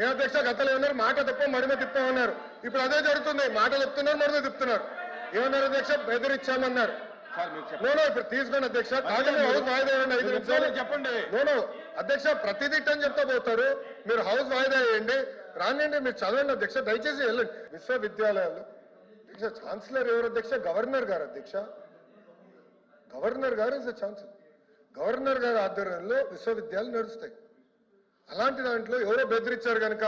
ఏ అధ్యక్ష గతంలో ఏమన్నారు? మాట తప్ప మడిమ తిప్పామన్నారు. ఇప్పుడు అదే జరుగుతుంది. మాట చెప్తున్నారు మడిమ తిప్పుతున్నారు. ఏమన్నారు అధ్యక్ష? బెదిరించామన్నారు. నోనో ఇప్పుడు తీసుకోండి అధ్యక్ష. హౌస్ వాయిదా ఐదు నిమిషాలు? చెప్పండి నోనో అధ్యక్ష ప్రతిదీ అని చెప్తా పోతారు. మీరు హౌస్ వాయిదా వేయండి. రానియండి మీరు చదవండి అధ్యక్ష. దయచేసి వెళ్ళండి. విశ్వవిద్యాలయాల్లో అధ్యక్ష ఛాన్సలర్ ఎవరు అధ్యక్ష? గవర్నర్ గారు అధ్యక్ష. గవర్నర్ గారు ఇస్ ఛాన్సలర్ గవర్నర్ గారి ఆధ్వర్యంలో విశ్వవిద్యాలయాలు నడుస్తాయి. అలాంటి దాంట్లో ఎవరో బెదిరించారు కనుక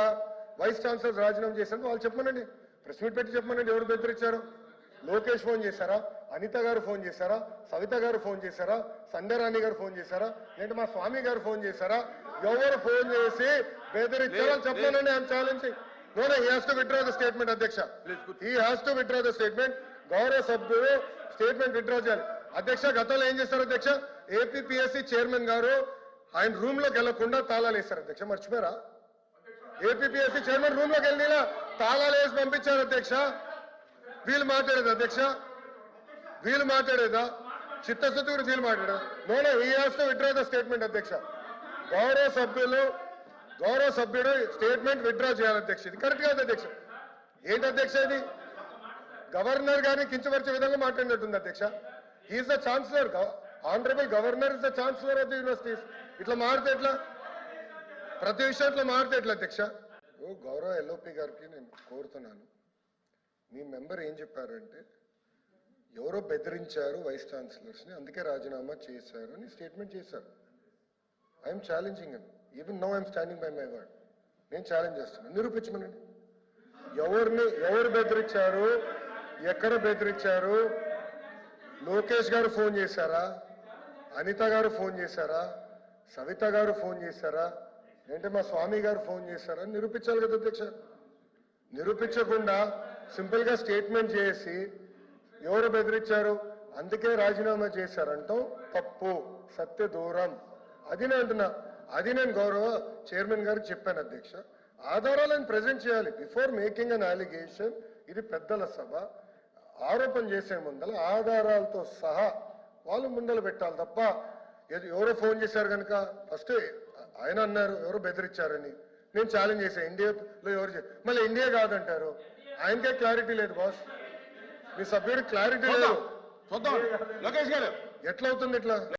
వైస్ ఛాన్సలర్ రాజీనామా చేశారు వాళ్ళు చెప్పమనండి. ప్రెస్ మీట్ పెట్టి చెప్పమనండి ఎవరు బెదిరించారు. లోకేష్ ఫోన్ చేశారా? అనిత గారు ఫోన్ చేశారా? సవిత గారు ఫోన్ చేశారా? సంధ్యారాణి గారు ఫోన్ చేశారా? ఏంటి మా స్వామి గారు ఫోన్ చేశారా? ఎవరు ఫోన్ చేసి బెదిరించారో లేదు, చెప్పమనండి I'm challenging no no he has to withdraw the statement అధ్యక్ష. He has to withdraw the statement గౌరవ సభ్యులు స్టేట్మెంట్ విత్డ్రా చేయాలి. అధ్యక్ష గతంలో ఏం చేశారు అధ్యక్ష? ఏపీపీఎస్సీ చైర్మన్ గారు ఆయన రూమ్లోకి వెళ్ళకుండా తాళాలు వేశారు. అధ్యక్ష మర్చిపోయారా? ఏపీఎస్సీ చైర్మన్ రూమ్లోకి వెళ్ళినా తాళాలు వేసి పంపించారు అధ్యక్ష. వీళ్ళు మాట్లాడేది అధ్యక్ష? వీళ్ళు మాట్లాడేదా? చిత్తశుద్ధి కూడా వీళ్ళు మాట్లాడేదా no no he has withdraw the statement అధ్యక్ష. గౌరవ సభ్యులు గౌరవ సభ్యుడు స్టేట్మెంట్ విత్డ్రా చేయాలి అధ్యక్ష. ఇది కరెక్ట్ కాదు అధ్యక్ష. ఏంటి అధ్యక్ష ఇది? గవర్నర్ గారిని కించపరిచే విధంగా మాట్లాడినట్టుంది అధ్యక్ష. Is the chancellor honourable governor is the chancellor of the universities ఇట్లా మారితే ఎట్లా? ప్రతి విషయంలో మారితే ఎట్లా అధ్యక్ష? ఓ గౌరవ ఎల్ఓపి గారికి నేను కోరుతున్నాను. మీ మెంబర్ ఏం చెప్పారంటే ఎవరో బెదిరించారు వైస్ ఛాన్సలర్స్ని అందుకే రాజీనామా చేశారు అని స్టేట్మెంట్ చేశారు. I'm challenging even no I'm standing by my word నేను ఛాలెంజ్ చేస్తున్నాను. నిరూపించమనండి. ఎవరిని ఎవరు బెదిరించారు? ఎక్కడ బెదిరించారు? లోకేష్ గారు ఫోన్ చేశారా? అనిత గారు ఫోన్ చేశారా? సవిత గారు ఫోన్ చేశారా? ఏంటి మా స్వామి గారు ఫోన్ చేశారా? నిరూపించాలి కదా అధ్యక్ష. నిరూపించకుండా సింపుల్గా స్టేట్మెంట్ చేసి ఎవరు బెదిరించారు? అందుకే రాజీనామా చేశారంటాం. తప్పు సత్య దూరం. అది నేను అంటున్నా. అది నేను గౌరవ చైర్మన్ గారు చెప్పాను అధ్యక్ష. ఆధారాలను ప్రజెంట్ చేయాలి. బిఫోర్ మేకింగ్ అన్ అలిగేషన్ ఇది పెద్దల సభ. ఆరోపణ చేసే ముందల ఆధారాలతో సహా వాళ్ళు ముందల పెట్టాలి తప్ప ఎవరో ఫోన్ చేశారు కనుక ఫస్ట్ ఆయన అన్నారు ఎవరో బెదిరించారని. నేను ఛాలెంజ్ చేశాను ఇండియాలో ఎవరు మళ్ళీ ఇండియా కాదంటారు. ఆయనకే క్లారిటీ లేదు బాస్ మీ సభ్యుడికి క్లారిటీ లేదు. చూద్దాం. లోకేష్ గారు. ఎట్లా అవుతుంది ఇట్లా?